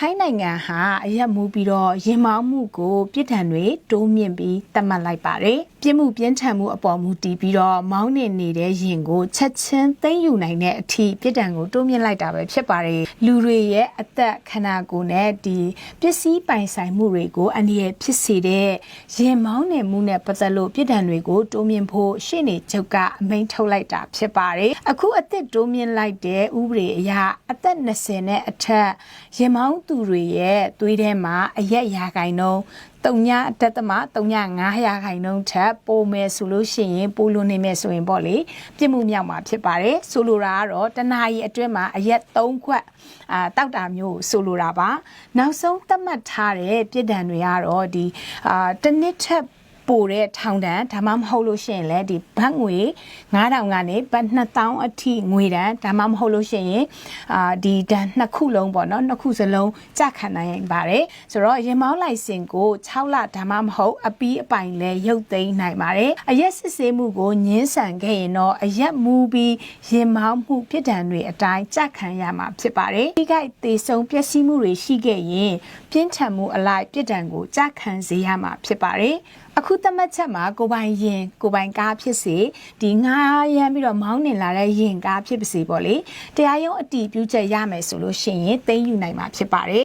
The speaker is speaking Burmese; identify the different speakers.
Speaker 1: ထိုင်းနိုင်ငံဟာအရက်မူပြီးတော့ရင်မောင်းမှုကိုပြစ်ဒဏ်တွေတိုးမြင့်ပြီးသတ်မှတ်လိုက်ပါတယ်။ပြစ်မှုပြင်းထန်မှုအပေါ်မူတည်ပြီးတော့မောင်းနေနေတဲ့ရင်ကိုချက်ချင်းသိမ်းယူနိုင်တဲ့အထိပြစ်ဒဏ်ကိုတိုးမြင့်လိုက်တာပဲဖြစ်ပါတယ်။လူတွေရဲ့အသက်ခန္ဓာကိုယ်နဲ့ဒီပစ္စည်းပိုင်ဆိုင်မှုတွေကိုအန္တရာယ်ဖြစ်စေတဲ့ရင်မောင်းနေမှုနဲ့ပတ်သက်လို့ပြစ်ဒဏ်တွေကိုတိုးမြင့်ဖို့ရှေ့နေချုပ်ကအမိန့်ထုတ်လိုက်တာဖြစ်ပါတယ်။အခုအသက်တိုးမြင့်လိုက်တဲ့ဥပဒေအရအသက်20နဲ့အထက်ရင်မောင်းသူတွေရဲ့သွေးထဲမှာအရက်ရာခိုင်နှုန်းတုံညအတက်သမတုံည9ရာခိုင်နှုန်းထက်ပိုမယ်ဆိုလို့ရှိရင်ပိုလွန်နေမယ်ဆိုရင်ပေါ့လေပြစ်မှုမြောက်မှာဖြစ်ပါတယ်ဆိုလိုတာကတော့တနာရီအတွင်းမှာအရက်3ခွက်အာတောက်တာမျိုးကိုဆိုလိုတာပါနောက်ဆုံးသတ်မှတ်ထားတဲ့ပြစ်ဒဏ်တွေကတော့ဒီအာတစ်နှစ်ထက် ပိုတဲ့ထောင်ဒဏ်ဒါမှမဟုတ်လို့ရှိရင်လည်းဒီဘတ်ငွေ9000ကနေဘတ်2000အထိငွေဒဏ်ဒါမှမဟုတ်လို့ရှိရင်အာဒီဒဏ်နှစ်ခုလုံးပေါ့နော်နှစ်ခုစလုံးကြခံနိုင်ပါတယ်ဆိုတော့ရင်မောင်းလိုက်စင်ကို6လဒါမှမဟုတ်အပီးအပိုင်လဲရုပ်သိမ်းနိုင်ပါတယ်အရက်စစ်ဆေးမှုကိုညှင်းဆန်ခဲ့ရင်တော့အရက်မူပြီးရင်မောင်းမှုပြစ်ဒဏ်တွေအတိုင်းကြခံရမှာဖြစ်ပါတယ်ဒီကိသေဆုံးပျက်စီးမှုတွေရှိခဲ့ရင်ပြင်းထန်မှုအလိုက်ပြစ်ဒဏ်ကိုကြခံစေရမှာဖြစ်ပါတယ် အခုသတ်မှတ်ချက်မှာကိုပိုင်ရင်ကိုပိုင်ကားဖြစ်စေဒီငားရမ်းပြီးတော့မောင်းနေလာတဲ့ရင်ကားဖြစ်ပါစေပေါ့လေတရားရုံးအတီးပြုချက်ရမယ်ဆိုလို့ရှိရင်သိမ်းယူနိုင်မှာဖြစ်ပါတယ်